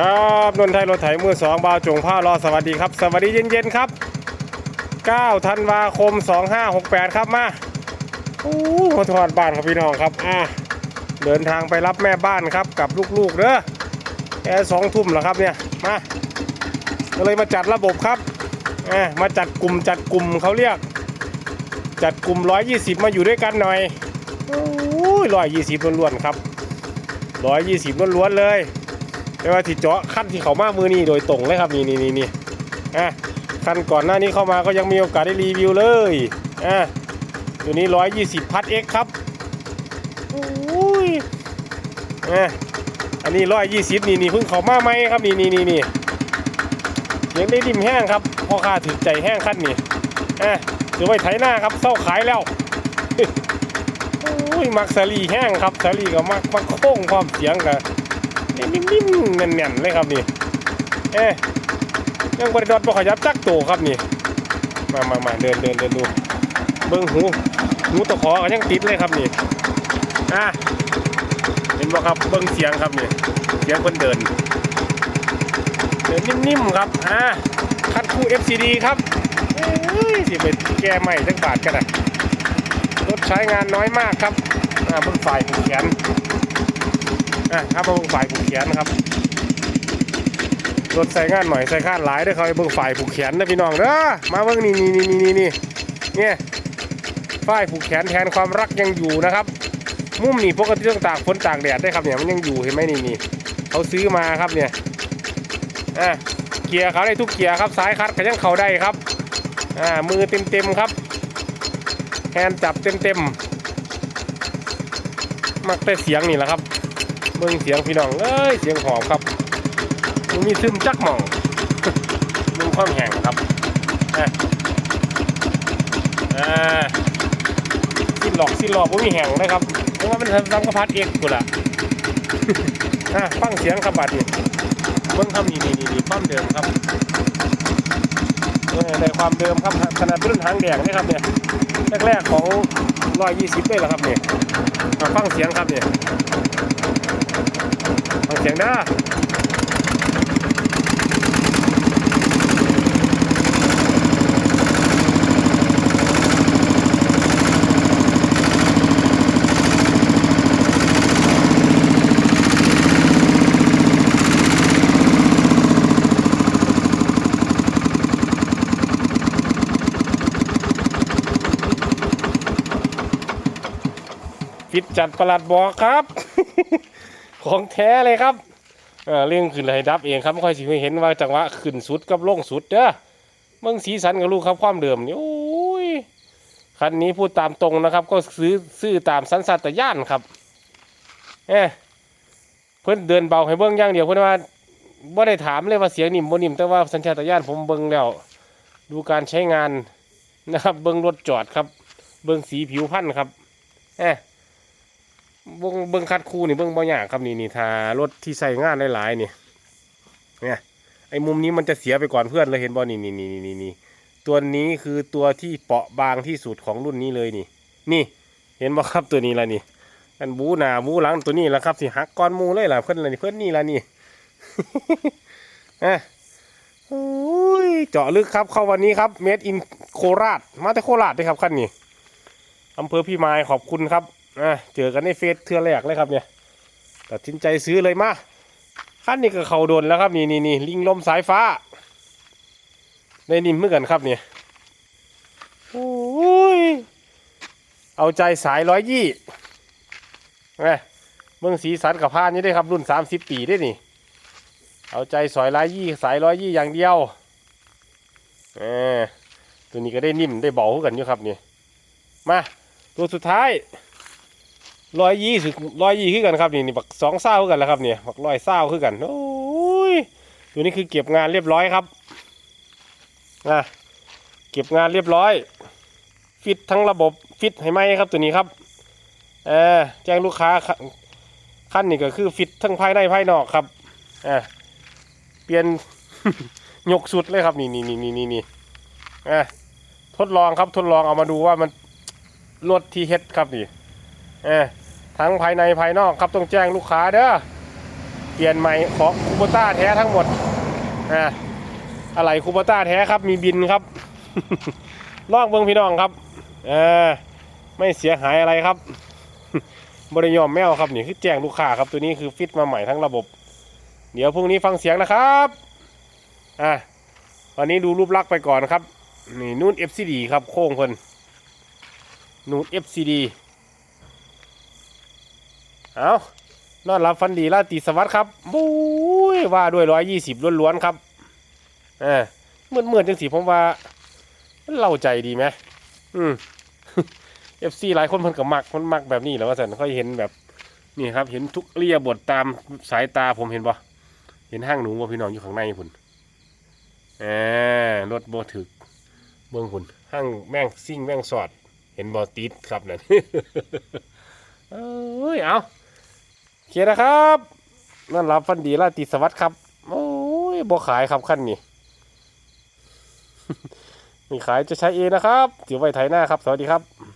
ครับนนทไทยรถไถมือสองบาวจงผ้ารอสวัสดีครับ สวัสดีเย็นๆครับ9ธันวาคม 2568 ครับมาอู้มาทอดบ้านครับพี่น้องครับอะเดินทางไปรับแม่บ้านครับกับลูกๆเด้อแค่สองทุ่มแล้วครับเนี่ยมาก็เลยมาจัดระบบครับอะมาจัดกลุ่มจัดกลุ่มเขาเรียก จัดกลุ่ม 120 มาอยู่ด้วยกันหน่อยอู้ย120ล้วนๆครับ 120ล้วนๆเลย ไม่ว่าที่เจาะขั้นที่เขามามือนี่โดยตรงเลยครับนี่นี่นี่นี่อะขั้นก่อนหน้านี้เข้ามาก็ยังมีโอกาสได้รีวิวเลยอะตัวนี้120พัด X ครับอุ้ยอะอันนี้120นี่นี่เพิ่งเขามาไหมครับนี่นี่นี่นี่ยังได้ริมแห้งครับพ่อค้าถือใจแห้งขั้นนี่อะถือไว้ไถหน้าครับเศร้าขายแล้วอุ้ยมักสาลีแห้งครับสาลีก็มักมักโค้งความเสียงกับ นิ่มๆแน่นๆเลยครับนี่เอ๊ะยังบริดอดบ่ขยับจักโตครับนี่มามามาเดินเดินเดินดูเบิ้งหูหูตะขอก็ยังติดเลยครับนี่อะเห็นบ่ครับเบิ้งเสียงครับนี่เสียงคนเดินเดินนิ่มๆครับอะคัดคู่ FCD ครับเอ้ยสิไปแก้ใหม่จักบาทกันนะรถใช้งานน้อยมากครับอ่าเบิ้งฝ่ายแขน อะครับเบิ่งฝ่ายผูกแขนนะครับรถใส่งานหน่อยใส่ข้านหลายเด้อเขาไปเบิ่งฝ่ายผูกแขนนะพี่น้องเด้อมาเบิ่งนี่นี่นี่นี่นี่นี่เนี่ยฝ่ายผูกแขนแทนความรักยังอยู่นะครับ มุมนี่ปกติต้องตากฝนตากแดดได้ครับเนี่ยมันยังอยู่เห็นไหมนี่นี่เขาซื้อมาครับเนี่ยอะเกียร์เขาได้ทุกเกียร์ครับซ้ายคัดก็ยังเขาได้ครับอ่ามือเต็มเต็มครับแฮนด์จับเต็มเต็มมักแต่เสียงนี่แหละครับ เบิ่งเสียงพี่น้องเอ้ยเสียงหอมครับมันมีซึมจักหม่องมึงความแห้งครับอะอ่าสิ้นหลอกสิ้นหลอกผมมีแห้งนะครับเพราะว่ามันทำกระพัดเอกกูละอะฟังเสียงครับบาดนี้เบิ่งคำนี่นี่นี่นี่ความเดิมครับเออในความเดิมครับขนาดรุ่นหางแดงนี่ครับเนี่ยแรกๆของ 120เลยเหรอครับเนี่ยมาฟังเสียงครับเนี่ย ฟังเสียงเด้อฟิตจัดประหลัดบอกครับ ของแท้เลยครับเออเรื่องขึ้นให้ดับเองครับไม่ค่อยสิเห็นว่าจังหวะขึ้นสุดกับลงสุดเด้อเบิ่งสีสันกับลูกครับความเดิมนี่โอ้ยคันนี้พูดตามตรงนะครับ ก็ซื้อซื้อตามสันสัตยานครับเอ้เพิ่อนเดินเบาให้เบิ่งย่างเดียวเพิ่อนว่าบ่ได้ถามเลยว่าเสียงนิ่มบ่นิ่มแต่ว่าสัญชาตญาณผมเบิ่งแล้ว ดูการใช้งานนะครับ เบิ่งรถจอดครับ เบิ่งสีผิวพันธุ์ครับเอ้ เบิ่งเบิ่งคัดคู่นี่เบิ่งบ่ยากครับนี่นี่ทารถที่ใส่งานหลายๆนี่เนี่ยไอ้มุมนี้มันจะเสียไปก่อนเพื่อนเลยเห็นบ่นี่นี่นี่นี่นี่ตัวนี้คือตัวที่เปราะบางที่สุดของรุ่นนี้เลยนี่ นี่ เห็นบ่ครับตัวนี้ละนี่อันบูหนาบูหลังตัวนี้ละครับสิหักก้อนมูเลยล่ะเพื่อนละนี่เพื่อนนี่ละนี่อะโอ้ยเจาะลึกครับ เข้าวันนี้ครับเมดอินโคราชมาแต่โคราชด้วยครับขั้นนี้อำเภอพี่มายขอบคุณครับ อะเจอกันในเฟซเทือแรกเลยครับเนี่ยตัดสินใจซื้อเลยมาขั้นนี้ก็เขาโดนแล้วครับนี่นี่นี่ลิงลมสายฟ้าได้นิ่มเมื่อกันครับเนี่ยโอ้ยเอาใจสายร้อยยี่ไงเบื้องสีสันกับผ้านี่ได้ครับรุ่นสามสิบปีได้นี่ เอาใจสอยร้อยยี่สายร้อยยี่อย่างเดียวเออตัวนี้ก็ได้นิ่มได้เบาขึ้นกันอยู่ครับนี่มาตัวสุดท้าย ร้อยยี่สิบร้อยยี่ขึ้นกันครับนี่นี่บักสองเศร้าขึ้นกันแล้วครับเนี่ยบักร้อยเศร้าขึ้นกันโอ้ยตัวนี้คือเก็บงานเรียบร้อยครับอะเก็บงานเรียบร้อย ฟิตทั้งระบบฟิตให้ไหมครับตัวนี้ครับเออแจ้งลูกค้าขั้นนี่ก็คือฟิตทั้งภายในภายนอกครับอะเปลี่ยนยกสุดเลยครับนี่นี่นี่นี่นี่นี่อะทดลองครับทดลองเอามาดูว่ามันรถที่เฮ็ดครับนี่เออ ทั้งภายในภายนอกครับต้องแจ้งลูกค้าเด้อฟลี่ยนใหม่ของคูโบต้าแท้ทั้งหมดอ่าอะไรคูโบต้าแท้ครับมีบินครับลองเบิ่งพี่น้องครับเออไม่เสียหายอะไรครับบริยอมแมวครับนี่คือแจ้งลูกค้าครับตัวนี้คือฟิตมาใหม่ทั้งระบบ เดี๋ยวพรุ่งนี้ฟังเสียงนะครับอะวันนี้ดูรูปลักษณ์ไปก่อนครับ นี่นู่น FCD ครับโค้งคนนู่น FCD เอานอนรับฟันดีราตีสวัสดิ์ครับบู๊ยว่าด้วยร้อยยี่สิบล้วนๆครับเออเหมื่อเหมื่อจังสีผมว่าเล่าใจดีไหมอืม FC หลายคนเพิ่นก็มักมันมักแบบนี้แหล้วว่าสันค่อยเห็นแบบนี่ครับ เห็นทุกเรียบทตามสายตาผมเห็นปะเห็นห้างหนูว่าพี่น้องอยู่ข้างในพุ่นแหมรถโบถึกเบื้องหุ่นห้างแม่งซิ่งแม่งสอด เห็นบอติดครับนั่นเอ้ยเอา เคนะครับนั่นรับฟันดีราติสวัสดิ์ครับโอ้ยบอขายครับขั้นนี้ไม่ขายจะใช้เองนะครับถือไว้ไถหน้าครับ สวัสดีครับ